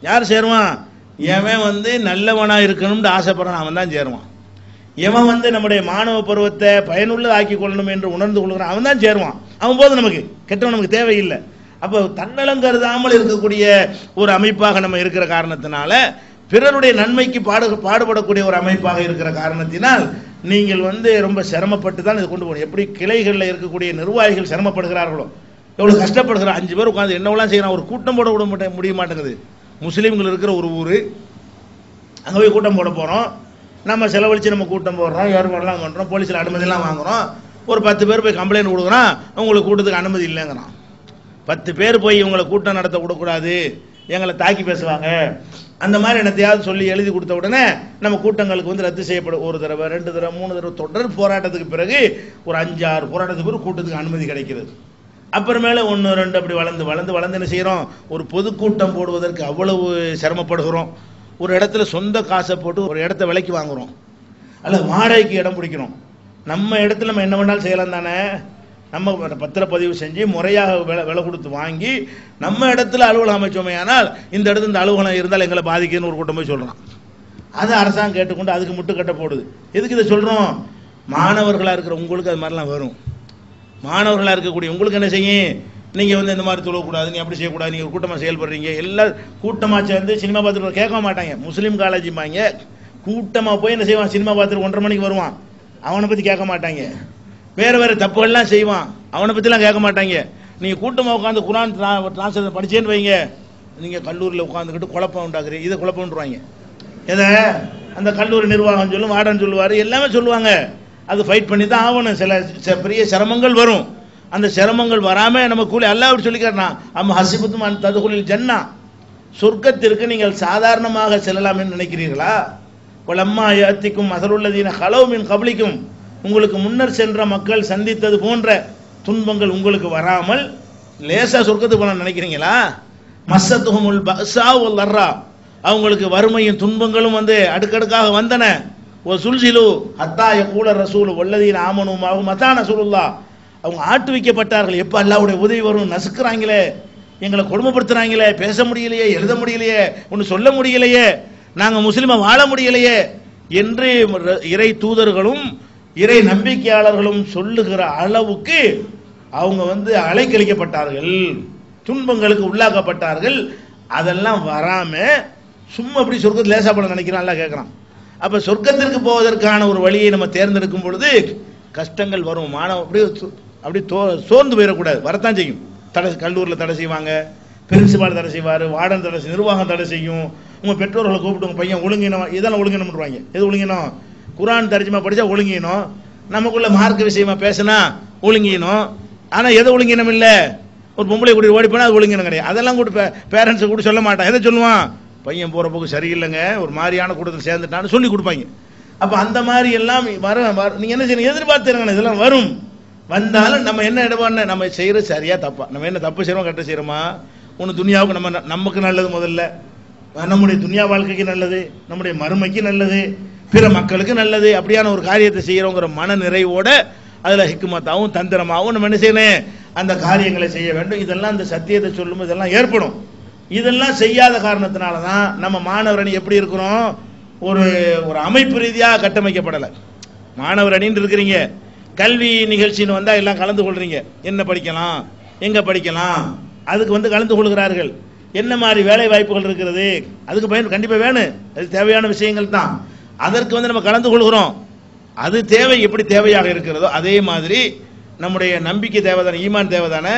யார் சேருவான்? எவன் வந்து நல்லவனா இருக்கணும்னு ஆசைப்படுறான் அவன் தான் சேருவான். எவன் வந்து நம்முடைய மாணவ பருவத்தை பயனுள்ளதாக ஆக்கி கொள்ளணும் என்று உணர்ந்து கொள்கிறான் அவன் தான் சேருவான். அவன் போது நமக்கு கெட்டவன் நமக்கு தேவையில்லை. அப்போ தன்னலம் கருதாமல் இருக்கக்கூடிய ஒரு அமைப்பாக நம்ம இருக்கிற காரணத்தினால பிறருடைய நன்மைக்கு பாடு பாடுபடக்கூடிய ஒரு அமைப்பாக இருக்கிற காரணத்தினால் நீங்கள் வந்து ரொம்ப சிரமப்பட்டு தான் இதை கொண்டு போகணும். எப்படி கிளைகளில் இருக்கக்கூடிய நிர்வாகிகள் சிரமப்படுகிறார்களோ எவ்வளோ கஷ்டப்படுகிறார் அஞ்சு பேர் உட்காந்து என்னவெல்லாம் செய்யறான் ஒரு கூட்டம் போட விட மாட்டேன் முடிய மாட்டேங்குது. முஸ்லீம்கள் இருக்கிற ஒரு ஊர். அங்கே போய் கூட்டம் போட போகிறோம் நம்ம செலவழிச்சு நம்ம கூட்டம் போடுறோம். ஏற்பாடுலாம் பண்ணுறோம் போலீஸில் அனுமதிலாம் வாங்குறோம். ஒரு பத்து பேர் போய் கம்ப்ளைண்ட் கொடுக்குறான் உங்களுக்கு கூட்டத்துக்கு அனுமதி இல்லைங்கிறான். பத்து பேர் போய் இவங்களை கூட்டம் நடத்த விடக்கூடாது. எங்களை தாக்கி பேசுவாங்க. அந்த மாதிரி என்னத்தையாவது சொல்லி எழுதி கொடுத்த உடனே நம்ம கூட்டங்களுக்கு வந்து ரத்து செய்யப்படும். ஒரு தடவை ரெண்டு தடவை மூணு தடவை தொடர் போராட்டத்துக்கு பிறகு ஒரு அஞ்சாறு போராட்டத்துக்கு பிறகு கூட்டத்துக்கு அனுமதி கிடைக்கிறது. அப்புறமேல ஒன்று ரெண்டு அப்படி வளர்ந்து வளர்ந்து வளர்ந்து என்ன செய்கிறோம் ஒரு பொதுக்கூட்டம் போடுவதற்கு அவ்வளவு சிரமப்படுகிறோம். ஒரு இடத்துல சொந்த காசை போட்டு ஒரு இடத்த விலைக்கு வாங்குறோம். அல்ல வாடகைக்கு இடம் பிடிக்கிறோம். நம்ம இடத்துல நம்ம என்ன வேணாலும் செய்யலாம் தானே? நம்ம பத்திரப்பதிவு செஞ்சு முறையாக விலை விலை கொடுத்து வாங்கி நம்ம இடத்துல அலுவலகம் அமைச்சோமே ஆனால் இந்த இடத்துல இந்த அலுவலகம் இருந்தால் எங்களை பாதிக்குதுன்னு ஒரு கூட்டம் போய் சொல்றான். அதை அரசாங்கம் கேட்டுக்கொண்டு அதுக்கு முட்டுக்கட்டை போடுது. எதுக்கு இதை சொல்கிறோம் மாணவர்களாக இருக்கிற உங்களுக்கு அது மாதிரிலாம் வரும். மாணவர்களாக இருக்கக்கூடிய உங்களுக்கு என்ன செய்யும்? நீங்கள் வந்து இந்த மாதிரி தொழக்கூடாது நீ அப்படி செய்யக்கூடாது நீங்கள் கூட்டமாக செயல்படுறீங்க. எல்லாம் கூட்டமாக சேர்ந்து சினிமா பார்த்துட்டு கேட்க மாட்டாங்க. முஸ்லீம் காலேஜிம்பாங்க கூட்டமாக போய் என்ன செய்வான்? சினிமா பார்த்துட்டு ஒன்றரை மணிக்கு வருவான். அவனை பற்றி கேட்க மாட்டாங்க. வேறு வேறு தப்புகள்லாம் செய்வான். அவனை பற்றிலாம் கேட்க மாட்டாங்க. நீங்கள் கூட்டமாக உட்காந்து குரான் டிரான்ஸ்லேஷன் படிச்சேன்னு வைங்க. நீங்கள் கல்லூரியில் உட்காந்துக்கிட்டு குழப்பம் உண்டாக்குறீங்க. இதை குழப்பம்ன்றாங்க எதை? அந்த கல்லூரி நிர்வாகம் சொல்லும் வார்டன் சொல்லுவார் எல்லாமே சொல்லுவாங்க. அது ஃபைட் பண்ணி தான் ஆகணும். சில பெரிய சிரமங்கள் வரும். அந்த சிரமங்கள் வராமல் நம்ம கூலி அல்ல அப்படி சொல்லிக்கிறேன்னா அம்ம ஹசிபத்தும் அந்த ததுகுலில் ஜன்னா. சொர்க்கத்திற்கு நீங்கள் சாதாரணமாக செல்லலாம் என்று நினைக்கிறீர்களா? குளம்மா யாத்திக்கும் மசருள்ளதீன ஹலவு மின் கபலிக்கும் உங்களுக்கு முன்னர் சென்ற மக்கள் சந்தித்தது போன்ற துன்பங்கள் உங்களுக்கு வராமல் லேசா சொர்க்கத்துக்கு போன நினைக்கிறீங்களா? மஸ்ஸத்துஹுமுல் பசா உள் அவங்களுக்கு வறுமையும் துன்பங்களும் வந்து அடுக்கடுக்காக வந்தன. ஓ சுல்சிலு அத்தா யகூல ரசூல் வல்லதீன் ஆமனுமாகும் மத்தா நசூலுல்லா அவங்க ஆட்டு வைக்கப்பட்டார்கள் எப்போ அல்லாவுடைய உதவி வரும் நசுக்கிறாங்களே. எங்களை கொடுமைப்படுத்துறாங்களே. பேச முடியலையே எழுத முடியலையே ஒன்று சொல்ல முடியலையே. நாங்கள் முஸ்லீமை வாழ முடியலையே என்று இறை தூதர்களும் இறை நம்பிக்கையாளர்களும் சொல்லுகிற அளவுக்கு அவங்க வந்து அலைக்கழிக்கப்பட்டார்கள். துன்பங்களுக்கு உள்ளாக்கப்பட்டார்கள். அதெல்லாம் வராம சும்மா அப்படி சொர்க்கத்தில் லேசாக பண்ண நினைக்கிறான். கேட்குறான் அப்ப சொர்க்கத்திற்கு போவதற்கான ஒரு வழியை நம்ம தேர்ந்தெடுக்கும் பொழுது கஷ்டங்கள் வரும். மாணவ அப்படியே அப்படி அப்படியே தோ- சோர்ந்து போயிடக்கூடாது. வரத்தான் செய்யும். தடை கல்லூரில் தடை செய்வாங்க. பிரின்சிபால் தடை செய்வார். வார்டன் தடை நிர்வாகம் தடை செய்யும். உங்கள் பெற்றோர்களை கூப்பிட்டு உங்கள் பையன் ஒழுங்கினம் இதெல்லாம் ஒழுங்கினம் பண்ணுவாங்க எது ஒழுங்கினோம்? குரான் தரிசமாக படித்தா ஒழுங்கினோம். நமக்குள்ள மார்க்க விஷயமா பேசினா ஒழுங்கினோம். ஆனால் எது ஒழுங்கினம் இல்லை ஒரு பொம்பளை கூட்டி ஓடி போனால் அது ஒழுங்கினம் கிடையாது. அதெல்லாம் கூட பேரண்ட்ஸை கூட சொல்ல மாட்டான். எதை சொல்லுவான்? பையன் போகிற போக்கு சரியில்லைங்க ஒரு மாதிரியான கூட்டத்தில் சேர்ந்துட்டான்னு சொல்லி கொடுப்பாங்க. அப்போ அந்த மாதிரி எல்லாம் வர வர- என்ன செய்யணும்? எதிர்பார்த்துருங்க இதெல்லாம் வரும். வந்தாலும் நம்ம என்ன இடமான நம்ம செய்கிற சரியாக தப்பா? நம்ம என்ன தப்பு செய்கிறோம் கரெக்டாக செய்கிறோமா ஒன்று துனியாவுக்கு நம்ம ந- நமக்கு நல்லது முதல்ல. நம்முடைய துனியா வாழ்க்கைக்கு நல்லது நம்முடைய மறுமைக்கு நல்லது பிற மக்களுக்கு நல்லது அப்படியான ஒரு காரியத்தை செய்கிறோங்கிற மன நிறைவோட அதில் ஹிக்குமத்தாகவும் தந்திரமாகவும் நம்ம என்ன செய்யணும்? அந்த காரியங்களை செய்ய வேண்டும். இதெல்லாம் அந்த சத்தியத்தை சொல்லும் இதெல்லாம் ஏற்படும். இதெல்லாம் செய்யாத காரணத்தினால தான் நம்ம மாணவர் அணி எப்படி இருக்கிறோம்? ஒரு ஒரு அமைப்பு ரீதியாக கட்டமைக்கப்படலை. மாணவர் அணின்னு இருக்கிறீங்க. கல்வி நிகழ்ச்சின்னு வந்தால் எல்லாம் கலந்து கொள்கிறீங்க என்ன படிக்கலாம்? எங்கே படிக்கலாம்? அதுக்கு வந்து கலந்து கொள்கிறார்கள். என்ன மாதிரி வேலை வாய்ப்புகள் இருக்கிறது? அதுக்கு பயன் கண்டிப்பாக வேணும். அது தேவையான விஷயங்கள் தான். அதற்கு வந்து நம்ம கலந்து கொள்கிறோம். அது தேவை எப்படி தேவையாக இருக்கிறதோ அதே மாதிரி நம்முடைய நம்பிக்கை தேவைதானே ஈமான் தேவைதானே?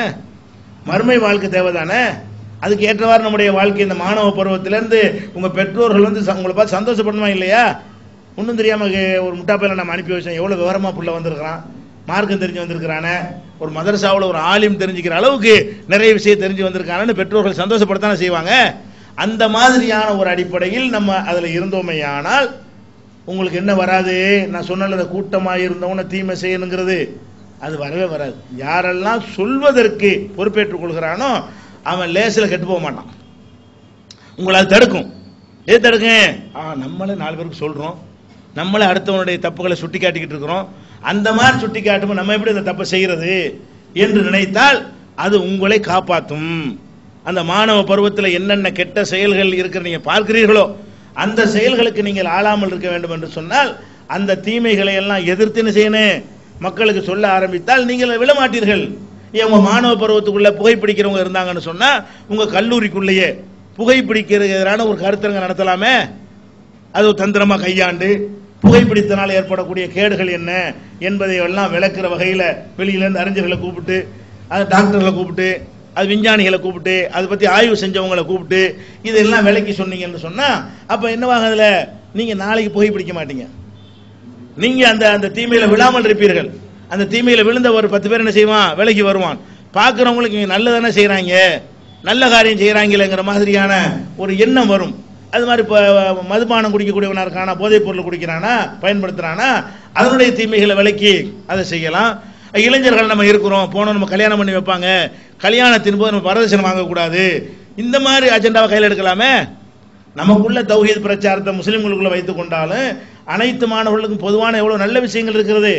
மறுமை வாழ்க்கை தேவைதானே? அதுக்கு ஏற்றவாறு நம்முடைய வாழ்க்கை இந்த மாணவ பருவத்திலேருந்து உங்கள் பெற்றோர்கள் வந்து ச- உங்களை பார்த்து சந்தோஷப்படணுமா இல்லையா? ஒன்றும் தெரியாமல் ஒரு முட்டாப்பையில் நம்ம அனுப்பி வச்சோம். எவ்வளோ விவரமாக புள்ள வந்திருக்கிறான்? மார்க்கம் தெரிஞ்சு வந்திருக்கிறானே. ஒரு மதரசாவில் ஒரு ஆலிம் தெரிஞ்சுக்கிற அளவுக்கு நிறைய விஷயம் தெரிஞ்சு வந்திருக்கானு பெற்றோர்கள் சந்தோஷப்படத்தானே செய்வாங்க. அந்த மாதிரியான ஒரு அடிப்படையில் நம்ம அதில் இருந்தோமேயானால் உங்களுக்கு என்ன வராது? நான் சொன்னல கூட்டமாக இருந்தவன தீமை செய்யணுங்கிறது. அது வரவே வராது. யாரெல்லாம் சொல்வதற்கு பொறுப்பேற்றுக் கொள்கிறானோ அவன் லேசில் கெட்டு போக மாட்டான். உங்களை அது தடுக்கும். எது தடுக்கும் ஆ நம்மளே நாலு பேருக்கு சொல்றோம். நம்மளே அடுத்தவனுடைய தப்புகளை சுட்டி காட்டிக்கிட்டு இருக்கிறோம். அந்த மாதிரி சுட்டி காட்டும் நம்ம எப்படி அந்த தப்பை செய்யறது என்று நினைத்தால் அது உங்களை காப்பாற்றும் அந்த மாணவ பருவத்தில் என்னென்ன கெட்ட செயல்கள் இருக்கிற நீங்கள் பார்க்கிறீர்களோ அந்த செயல்களுக்கு நீங்கள் ஆளாமல் இருக்க வேண்டும் என்று சொன்னால் அந்த தீமைகளை எல்லாம் எதிர்த்துன்னு செய்யணும். மக்களுக்கு சொல்ல ஆரம்பித்தால் நீங்கள் விழமாட்டீர்கள் ஏன் உங்க மாணவ பருவத்துக்குள்ள புகைப்பிடிக்கிறவங்க இருந்தாங்கன்னு சொன்னா உங்க கல்லூரிக்குள்ளேயே புகைப்பிடிக்கிறதுக்கு எதிரான ஒரு கருத்தரங்க நடத்தலாமே? அது தந்திரமாக தந்திரமா கையாண்டு புகைப்பிடித்தனால் ஏற்படக்கூடிய கேடுகள் என்ன என்பதை எல்லாம் விளக்குற வகையில வெளியிலேருந்து அறிஞர்களை கூப்பிட்டு அது டாக்டர்களை கூப்பிட்டு அது விஞ்ஞானிகளை கூப்பிட்டு அதை பத்தி ஆய்வு செஞ்சவங்களை கூப்பிட்டு இதெல்லாம் விளக்கி சொன்னீங்கன்னு சொன்னா அப்ப என்னவாக அதுல? நீங்க நாளைக்கு புகைப்பிடிக்க மாட்டீங்க. நீங்க அந்த அந்த தீமையில விழாமல் இருப்பீர்கள். அந்த தீமையில் விழுந்த ஒரு பத்து பேர் என்ன செய்வான்? விலகி வருவான். பார்க்குறவங்களுக்கு இவங்க நல்லதானே செய்கிறாங்க நல்ல காரியம் செய்கிறாங்களேங்கிற மாதிரியான ஒரு எண்ணம் வரும். அது மாதிரி இப்போ மதுபானம் குடிக்கக்கூடியவனாக இருக்கானா போதைப் பொருள் குடிக்கிறானா பயன்படுத்துகிறானா அதனுடைய தீமைகளை விலக்கி அதை செய்யலாம். இளைஞர்கள் நம்ம இருக்கிறோம் போனோம் நம்ம கல்யாணம் பண்ணி வைப்பாங்க. கல்யாணத்தின் போது நம்ம வரதட்சணை வாங்கக்கூடாது. இந்த மாதிரி அஜெண்டாவை கையில் எடுக்கலாமே? நமக்குள்ள தௌஹீத் பிரச்சாரத்தை முஸ்லீம்களுக்குள்ளே வைத்து கொண்டாலும் அனைத்து மாணவர்களுக்கும் பொதுவான எவ்வளோ நல்ல விஷயங்கள் இருக்கிறது?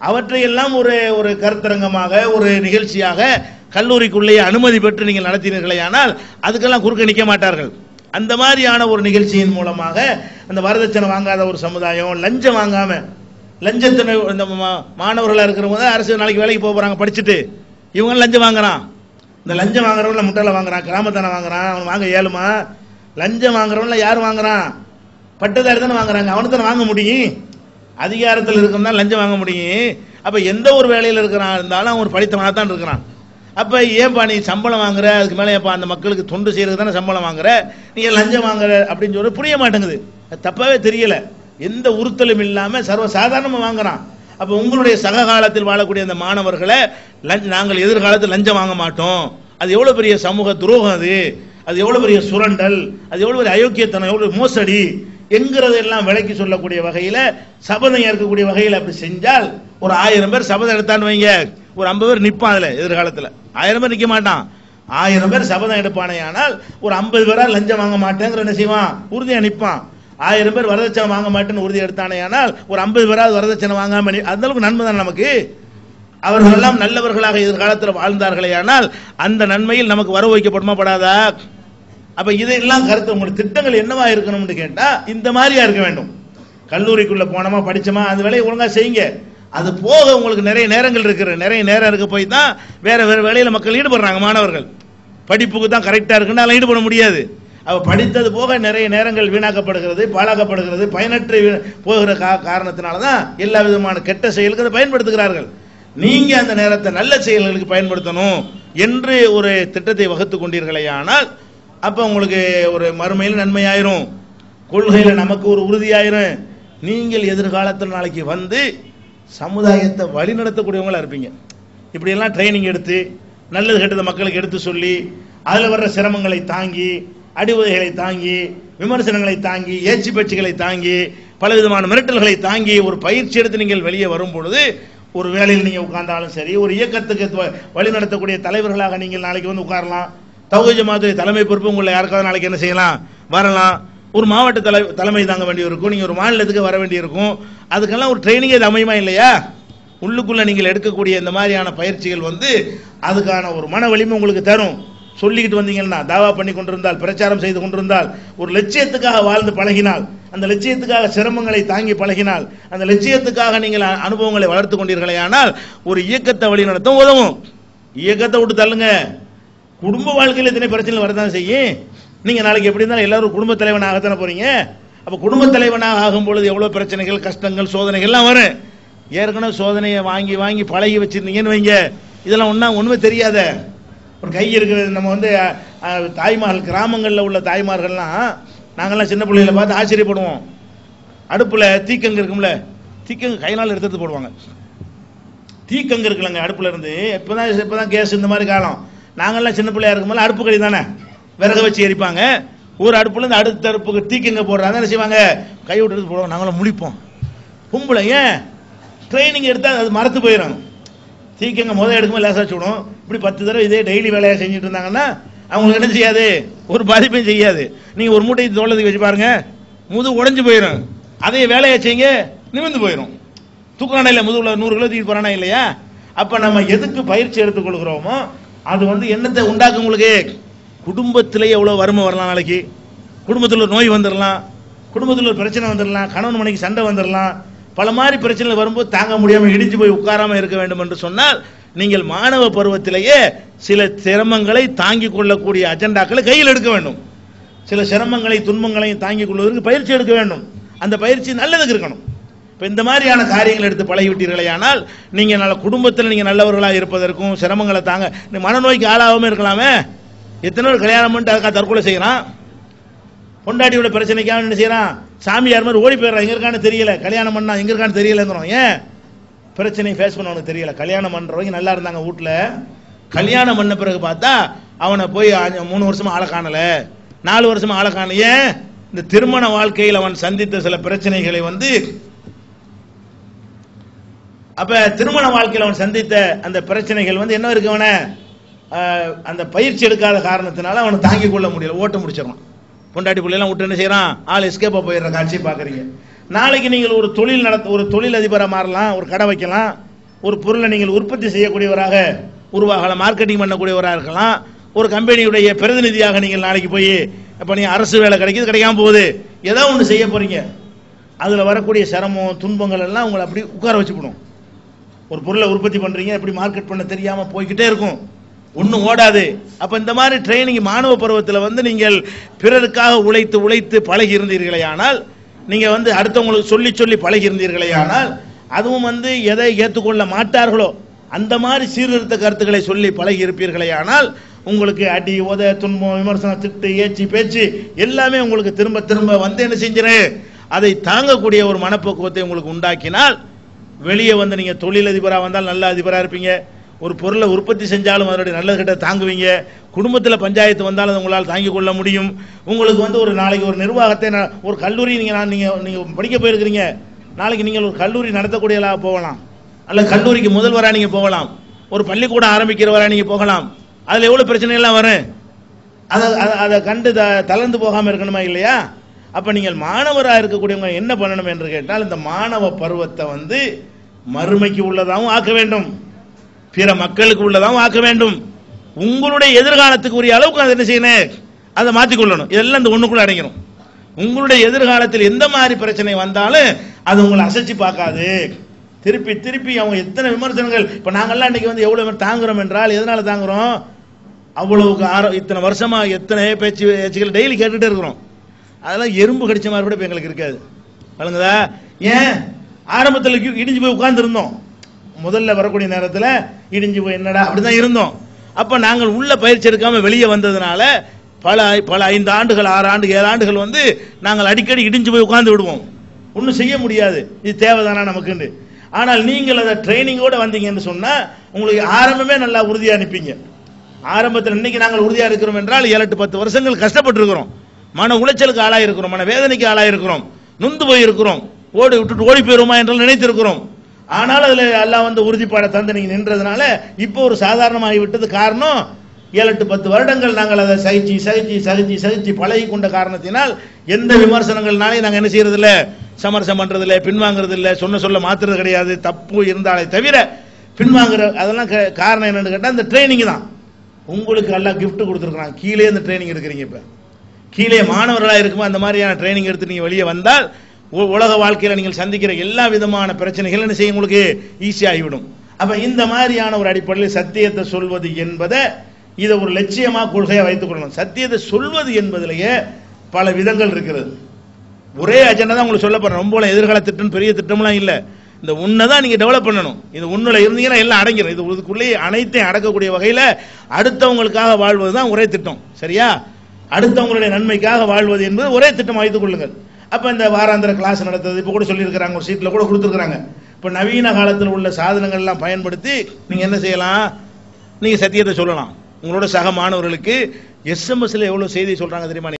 அவற்றையெல்லாம் ஒரு ஒரு கருத்தரங்கமாக ஒரு நிகழ்ச்சியாக கல்லூரிக்குள்ளேயே அனுமதி பெற்று நீங்கள் நடத்தினீர்களே ஆனால் அதுக்கெல்லாம் குறுக்க நிற்க மாட்டார்கள். அந்த மாதிரியான ஒரு நிகழ்ச்சியின் மூலமாக அந்த வரதட்சணை வாங்காத ஒரு சமுதாயம் லஞ்சம் வாங்காம லஞ்சத்தின இந்த மா- இருக்கிறவங்க தான் அரசு நாளைக்கு வேலைக்கு போக படிச்சுட்டு. இவங்க லஞ்சம் வாங்குறான். இந்த லஞ்சம் வாங்குறவன்ல முட்டாள வாங்குறான் கிராமத்தான வாங்குறான் அவன் வாங்க ஏழுமா? லஞ்சம் வாங்குறவன்ல யார் வாங்குறான்? பட்டதாரி தானே வாங்குறாங்க அவனுக்கு தானே வாங்க முடியும்? அதிகாரத்தில் இருக்கணும் லஞ்சம் வாங்க முடியும். அப்போ எந்த ஒரு வேலையில் இருக்கிறான் இருந்தாலும் அவன் ஒரு படித்தவனாக தான் இருக்கிறான். அப்போ ஏன்பா நீ சம்பளம் வாங்குற? அதுக்கு மேலே ஏப்பா அந்த மக்களுக்கு தொண்டு செய்கிறது தானே சம்பளம் வாங்குற? நீ லஞ்சம் வாங்குற? அப்படின்னு சொல்லி புரிய மாட்டேங்குது. தப்பாகவே தெரியலை தெரியல. எந்த உறுத்தலும் இல்லாமல் சர்வசாதாரணமாக வாங்குறான். அப்போ உங்களுடைய சக காலத்தில் வாழக்கூடிய அந்த மாணவர்களை லஞ்ச் நாங்கள் எதிர்காலத்தில் லஞ்சம் வாங்க மாட்டோம். அது எவ்வளோ பெரிய சமூக துரோகம் அது. அது எவ்வளோ பெரிய சுரண்டல். அது எவ்வளோ பெரிய அயோக்கியத்தனம் எவ்வளோ மோசடி. என்கிறதெல்லாம் விலைக்கு சொல்லக்கூடிய வகையில் சபதம் ஏற்கக்கூடிய வகையில் அப்படி செஞ்சால் ஒரு ஆயிரம் பேர் சபதம் எடுத்தான்னு வைங்க. ஒரு ஐம்பது பேர் நிற்பான் அதில் எதிர்காலத்தில். ஆயிரம் பேர் நிற்க மாட்டான். ஆயிரம் பேர் சபதம் எடுப்பானே ஆனால் ஒரு ஐம்பது பேராக லஞ்சம் வாங்க மாட்டேங்கிற என்ன செய்வான்? உறுதியாக நிற்பான் ஆயிரம் பேர் வரதட்சணை வாங்க மாட்டேன்னு உறுதி எடுத்தானே ஆனால் ஒரு ஐம்பது பேராவது வரதட்சணை வாங்காம அந்த அளவுக்கு நன்மை தான் நமக்கு? அவர்கள் எல்லாம் நல்லவர்களாக எதிர்காலத்தில் வாழ்ந்தார்களே ஆனால் அந்த நன்மையில் நமக்கு வர வைக்கப்படுமா படாதா? அப்ப இதெல்லாம் கருத்து உங்களுக்கு திட்டங்கள் என்னவா இருக்கணும்னு கேட்டா இந்த மாதிரியா இருக்க வேண்டும். கல்லூரிக்குள்ள போனோமா படிச்சோமா அந்த வேலையை ஒழுங்கா செய்யுங்க. அது போக உங்களுக்கு நிறைய நேரங்கள் இருக்கிற நிறைய நேரம் இருக்க போய் தான் வேற வேற வேலையில மக்கள் ஈடுபடுறாங்க மாணவர்கள். படிப்புக்கு தான் கரெக்டா இருக்குன்னு ஈடுபட முடியாது. அவ படித்தது போக நிறைய நேரங்கள் வீணாக்கப்படுகிறது பாழாக்கப்படுகிறது பயனற்று வீ- போகிற கா காரணத்தினால தான் எல்லா விதமான கெட்ட செயலுக்கு அதை பயன்படுத்துகிறார்கள். நீங்க அந்த நேரத்தை நல்ல செயல்களுக்கு பயன்படுத்தணும் என்று ஒரு திட்டத்தை வகுத்து கொண்டீர்களே ஆனால் அப்ப உங்களுக்கு ஒரு மறுமையில் நன்மையாயிரும். கொள்கையில நமக்கு ஒரு உறுதியாயிரும். நீங்கள் எதிர்காலத்தில் நாளைக்கு வந்து சமுதாயத்தை வழி நடத்தக்கூடியவங்களா இருப்பீங்க. இப்படியெல்லாம் ட்ரைனிங் எடுத்து நல்லது கெட்டது மக்களுக்கு எடுத்து சொல்லி அதில் வர்ற சிரமங்களை தாங்கி அடிவுதைகளை தாங்கி விமர்சனங்களை தாங்கி ஏச்சு பேச்சுகளை தாங்கி பலவிதமான மிரட்டல்களை தாங்கி ஒரு பயிற்சி எடுத்து நீங்கள் வெளியே வரும் பொழுது ஒரு வேலையில் நீங்கள் உட்கார்ந்தாலும் சரி ஒரு இயக்கத்துக்கு வழி நடத்தக்கூடிய தலைவர்களாக நீங்கள் நாளைக்கு வந்து உட்காரலாம். தௌஹீத் ஜமாத்துடைய தலைமை பொறுப்பு உங்களை யாருக்காவது நாளைக்கு என்ன செய்யலாம்? வரலாம். ஒரு மாவட்ட தலை தலைமை தாங்க வேண்டி இருக்கும் ஒரு மாநிலத்துக்கு வர வேண்டி இருக்கும் அதுக்கெல்லாம் ஒரு ட்ரைனிங் இது அமையுமா இல்லையா? உள்ளுக்குள்ளே நீங்கள் எடுக்கக்கூடிய இந்த மாதிரியான பயிற்சிகள் வந்து அதுக்கான ஒரு மன வலிமை உங்களுக்கு தரும். சொல்லிக்கிட்டு வந்தீங்கன்னா தாவா பண்ணி கொண்டிருந்தால் பிரச்சாரம் செய்து கொண்டிருந்தால் ஒரு லட்சியத்துக்காக வாழ்ந்து பழகினால் அந்த லட்சியத்துக்காக சிரமங்களை தாங்கி பழகினால் அந்த லட்சியத்துக்காக நீங்கள் அனுபவங்களை வளர்த்து கொண்டீர்களே ஆனால் ஒரு இயக்கத்தை வழி நடத்தும் உதவும். இயக்கத்தை விட்டு தள்ளுங்க. குடும்ப வாழ்க்கையில் இத்தனை பிரச்சனை வரதான் செய்யும்? நீங்கள் நாளைக்கு எப்படி இருந்தாலும் எல்லாரும் குடும்ப தலைவனாகத்தானே போறீங்க? அப்போ குடும்ப தலைவனாக ஆகும் பொழுது எவ்வளோ பிரச்சனைகள் கஷ்டங்கள் சோதனைகள்லாம் வரும். ஏற்கனவே சோதனையை வாங்கி வாங்கி பழகி வச்சுருந்தீங்கன்னு வைங்க. இதெல்லாம் ஒன்றா ஒன்றுமே தெரியாத. ஒரு கை இருக்கிறது நம்ம வந்து தாய்மார்கள் கிராமங்களில் உள்ள தாய்மார்கள்லாம் நாங்கள்லாம் சின்ன பிள்ளைகளை பார்த்து ஆச்சரியப்படுவோம். அடுப்பில் தீக்கங்கு இருக்கும்ல. தீக்கங்கு கையினால் எடுத்து போடுவாங்க. தீக்கங்கு இருக்குல்லங்க அடுப்பில் இருந்து. எப்போ தான் இப்போ தான் கேஸ் இந்த மாதிரி காலம். நாங்கெல்லாம் சின்ன பிள்ளையா இருக்கும்போது அடுப்பு கடி தானே? விறகு வச்சு எரிப்பாங்க. ஒரு அடுப்புல இருந்து அடுத்த அடுப்புக்கு தீக்கிங்க போடுறாங்க என்ன செய்வாங்க? கை விட்டுறது எடுத்து போடுவாங்க. நாங்களும் முடிப்போம் பொம்பளை ஏன்? ட்ரைனிங் எடுத்தால் அது மறத்து போயிடும். தீக்கிங்க முதல் எடுக்கும்போது லேசாக வச்சுடும் இப்படி பத்து தடவை இதே டெய்லி வேலையாக செஞ்சுட்டு இருந்தாங்கன்னா அவங்களுக்கு என்ன செய்யாது? ஒரு பாதிப்பையும் செய்யாது. நீங்கள் ஒரு மூட்டை தோளத்துக்கு வச்சு பாருங்க. முது உடைஞ்சு போயிடும். அதே வேலையை செய்யுங்க நிமிந்து போயிடும். தூக்குறானா இல்லை முதுகுல நூறு கிலோ தூக்கி போறானா இல்லையா? அப்போ நம்ம எதுக்கு பயிற்சி எடுத்துக்கொள்கிறோமோ அது வந்து என்னத்தை உண்டாக்கும் உங்களுக்கு? குடும்பத்திலேயே எவ்வளோ வறுமை வரலாம் நாளைக்கு? குடும்பத்தில் ஒரு நோய் வந்துடலாம் குடும்பத்தில் ஒரு பிரச்சனை வந்துடலாம் கணவன் மனைக்கு சண்டை வந்துடலாம் பல மாதிரி பிரச்சனைகள் வரும்போது தாங்க முடியாமல் இடிஞ்சு போய் உட்காராமல் இருக்க வேண்டும் என்று சொன்னால் நீங்கள் மாணவ பருவத்திலேயே சில சிரமங்களை தாங்கி கொள்ளக்கூடிய அஜெண்டாக்களை கையில் எடுக்க வேண்டும். சில சிரமங்களை துன்பங்களையும் தாங்கிக் கொள்வதற்கு பயிற்சி எடுக்க வேண்டும். அந்த பயிற்சி நல்லதுக்கு இருக்கணும். இப்போ இந்த மாதிரியான காரியங்கள் எடுத்து பழகிவிட்டீர்களே ஆனால் நீங்க நல்ல குடும்பத்தில் நீங்க நல்லவர்களாக இருப்பதற்கும் சிரமங்களை தாங்க. நீ மனநோய்க்கு ஆளாகவும் இருக்கலாமே. எத்தனை பேர் கல்யாணம் பண்ணிட்டு அதுக்காக தற்கொலை செய்யறான்? பொண்டாட்டியோட பிரச்சனைக்காக என்ன செய்யறான்? சாமியார் மாதிரி ஓடி போயிடுறான். எங்க இருக்கான்னு தெரியல. கல்யாணம் பண்ணா எங்க இருக்கான்னு தெரியலங்கிறோம். ஏன்? பிரச்சனையை ஃபேஸ் பண்ணவனுக்கு தெரியல. கல்யாணம் பண்றவங்க நல்லா இருந்தாங்க வீட்ல. கல்யாணம் பண்ண பிறகு பார்த்தா அவனை போய் அஞ்சு- மூணு வருஷமா ஆளை காணல. நாலு வருஷமா ஆளை காணல. ஏன்? இந்த திருமண வாழ்க்கையில் அவன் சந்தித்த சில பிரச்சனைகளை வந்து அப்ப திருமண வாழ்க்கையில் அவன் சந்தித்த அந்த பிரச்சனைகள் வந்து என்ன இருக்கு அவனை? அந்த பயிற்சி எடுக்காத காரணத்தினால அவனை தாங்கிக் கொள்ள முடியல. ஓட்ட முடிச்சிடறான். பொண்டாட்டி பிள்ளைலாம் விட்டு என்ன செய்யறான்? ஆள் எஸ்கேப்பா போயிடுற காட்சியை பாக்குறீங்க நாளைக்கு நீங்கள் ஒரு தொழில் நடத்த ஒரு தொழில் அதிபராக மாறலாம் ஒரு கடை வைக்கலாம் ஒரு பொருளை நீங்கள் உற்பத்தி செய்யக்கூடியவராக உருவாகலாம் மார்க்கெட்டிங் பண்ணக்கூடியவராக இருக்கலாம். ஒரு கம்பெனியுடைய பிரதிநிதியாக நீங்கள் நாளைக்கு போய் இப்போ நீ அரசு வேலை கிடைக்கிது கிடைக்காம போகுது. ஏதோ ஒன்று செய்ய போறீங்க. அதில் வரக்கூடிய சிரமம் துன்பங்கள் எல்லாம் உங்களை அப்படி உட்கார வச்சுக்கணும் ஒரு பொருளை உற்பத்தி பண்றீங்க எப்படி மார்க்கெட் பண்ண தெரியாம போய்கிட்டே இருக்கும். ஒன்றும் ஓடாது. அப்போ இந்த மாதிரி ட்ரைனிங் மாணவ பருவத்தில் வந்து நீங்கள் பிறருக்காக உழைத்து உழைத்து பழகி இருந்தீர்களே ஆனால் நீங்கள் வந்து அடுத்தவங்களுக்கு சொல்லி சொல்லி பழகி இருந்தீர்களே ஆனால் அதுவும் வந்து எதை ஏற்றுக்கொள்ள மாட்டார்களோ அந்த மாதிரி சீர்திருத்த கருத்துக்களை சொல்லி பழகி இருப்பீர்களே ஆனால் உங்களுக்கு அடி உத துன்பம் விமர்சனம் திட்டு ஏச்சி பேச்சு எல்லாமே உங்களுக்கு திரும்ப திரும்ப வந்து என்ன செஞ்சிரு அதை தாங்கக்கூடிய ஒரு மனப்போக்குவத்தை உங்களுக்கு உண்டாக்கினால் வெளியே வந்து நீங்கள் தொழிலதிபராக வந்தால் நல்ல அதிபராக இருப்பீங்க. ஒரு பொருளை உற்பத்தி செஞ்சாலும் அதனுடைய நல்ல கிட்ட தாங்குவீங்க. குடும்பத்தில் பஞ்சாயத்து வந்தாலும் அதை உங்களால் தாங்கிக் கொள்ள முடியும். உங்களுக்கு வந்து ஒரு நாளைக்கு ஒரு நிர்வாகத்தை நான் ஒரு கல்லூரி நீங்கள் நான் நீங்கள் நீங்கள் படிக்க போயிருக்கிறீங்க. நாளைக்கு நீங்கள் ஒரு கல்லூரி நடத்தக்கூடியலாக போகலாம். அல்ல கல்லூரிக்கு முதல்வராக நீங்கள் போகலாம். ஒரு பள்ளிக்கூடம் ஆரம்பிக்கிறவராக நீங்கள் போகலாம். அதில் எவ்வளோ பிரச்சனை எல்லாம் வரும்? அதை அதை- அதை கண்டு த- தளர்ந்து போகாமல் இருக்கணுமா இல்லையா? அப்போ நீங்கள் மாணவராக இருக்கக்கூடியவங்க என்ன பண்ணணும் என்று கேட்டால் இந்த மாணவ பருவத்தை வந்து மறுமைக்கு உள்ளதாகவும் ஆக்க வேண்டும். பிற மக்களுக்கு உள்ளதாகவும் ஆக்க வேண்டும். உங்களுடைய எதிர்காலத்துக்கு உரிய அளவுக்கு அதை என்ன செய்யணும்? அதை மாற்றிக்கொள்ளணும். இதெல்லாம் இந்த ஒண்ணுக்குள்ள அடங்கிடும் உங்களுடைய எதிர்காலத்தில் எந்த மாதிரி பிரச்சனை வந்தாலும் அது உங்களை அசைச்சு பார்க்காது. திருப்பி திருப்பி அவங்க எத்தனை விமர்சனங்கள். இப்ப நாங்கெல்லாம் இன்னைக்கு வந்து எவ்வளவு தாங்குறோம் என்றால் எதனால தாங்குறோம்? அவ்வளவுக்கு ஆரோ இத்தனை வருஷமா எத்தனை பேச்சு பேச்சுகள் டெய்லி கேட்டுட்டே இருக்கிறோம். அதெல்லாம் எறும்பு கடிச்ச மாதிரி கூட இப்ப எங்களுக்கு இருக்காது. வழங்குதா? ஏன்? ஆரம்பத்தில் இடிஞ்சு போய் உட்கார்ந்துருந்தோம். முதல்ல வரக்கூடிய நேரத்தில் இடிஞ்சு போய் என்னடா அப்படிதான் இருந்தோம். அப்போ நாங்கள் உள்ள பயிற்சி எடுக்காமல் வெளியே வந்ததுனால பல பல ஐந்து ஆண்டுகள் ஆறு ஆண்டு ஏழு ஆண்டுகள் வந்து நாங்கள் அடிக்கடி இடிஞ்சு போய் உட்காந்து விடுவோம். ஒன்றும் செய்ய முடியாது. இது தேவைதானா நமக்குன்னு. ஆனால் நீங்கள் அதை ட்ரைனிங்கோட வந்தீங்கன்னு சொன்னால் உங்களுக்கு ஆரம்பமே நல்லா உறுதியாக அனுப்பிங்க ஆரம்பத்தில் இன்னைக்கு நாங்கள் உறுதியாக இருக்கிறோம் என்றால் ஏழு எட்டு பத்து வருஷங்கள் கஷ்டப்பட்டு இருக்கிறோம் மன உளைச்சலுக்கு ஆளாக இருக்கிறோம் மன வேதனைக்கு ஆளாக இருக்கிறோம் நொந்து போய் இருக்கிறோம் ஓடி விட்டுட்டு ஓடி போயிருமா என்று நினைத்திருக்கிறோம். ஆனால் அதுல எல்லாம் வந்து உறுதிப்பாடை தந்து நீங்க நின்றதுனால இப்போ ஒரு சாதாரணமாகி விட்டது காரணம் ஏழு எட்டு பத்து வருடங்கள் நாங்கள் அதை சகிச்சு சகிச்சு சகிச்சு சகிச்சு பழகி கொண்ட காரணத்தினால் எந்த விமர்சனங்கள்னாலே நாங்கள் என்ன செய்யறது இல்லை சமரசம் பண்றது இல்ல பின்வாங்குறது இல்ல சொன்ன சொல்ல மாத்துறது கிடையாது. தப்பு இருந்தாலே தவிர பின்வாங்குற அதெல்லாம் காரணம் என்னன்னு கேட்டால் இந்த ட்ரைனிங் தான். உங்களுக்கு எல்லாம் கிஃப்ட் கொடுத்துருக்குறாங்க கீழே இந்த ட்ரைனிங் எடுக்கிறீங்க இப்போ. கீழே மாணவர்களாக இருக்குமோ அந்த மாதிரியான ட்ரைனிங் எடுத்து நீங்கள் வெளியே வந்தால் உலக வாழ்க்கையில் நீங்கள் சந்திக்கிற எல்லா விதமான பிரச்சனைகள் என்ன செய்யும்? உங்களுக்கு ஈஸியாகிவிடும் அப்ப இந்த மாதிரியான ஒரு அடிப்படையில் சத்தியத்தை சொல்வது என்பதை இதை ஒரு லட்சியமாக கொள்கையாக வைத்துக் கொள்ளணும். சத்தியத்தை சொல்வது என்பதிலேயே பல விதங்கள் இருக்கிறது. ஒரே அஜெண்டா தான் உங்களுக்கு சொல்ல ரொம்ப எதிர்கால திட்டம் பெரிய திட்டம்லாம் இல்லை. இந்த ஒன்றை தான் நீங்கள் டெவலப் பண்ணணும். இது ஒன்றில் இருந்தீங்கன்னா எல்லாம் அடங்கிடும் இது இதுக்குள்ளேயே அனைத்தையும் அடக்கக்கூடிய வகையில் அடுத்தவங்களுக்காக வாழ்வது தான் ஒரே திட்டம். சரியா? அடுத்தவங்களுடைய நன்மைக்காக வாழ்வது என்பது ஒரே திட்டம் வைத்துக் கொள்ளுங்கள். அப்போ இந்த வாராந்திர கிளாஸ் நடத்துறது இப்போ கூட சொல்லியிருக்கிறாங்க ஒரு சீட்டில் கூட கொடுத்துருக்குறாங்க. இப்போ நவீன காலத்தில் உள்ள சாதனங்கள் எல்லாம் பயன்படுத்தி நீங்கள் என்ன செய்யலாம்? நீங்கள் சத்தியத்தை சொல்லலாம். உங்களோட சக மாணவர்களுக்கு எஸ்எம்எஸ்ல எவ்வளோ செய்தி சொல்கிறாங்க தெரியுமா?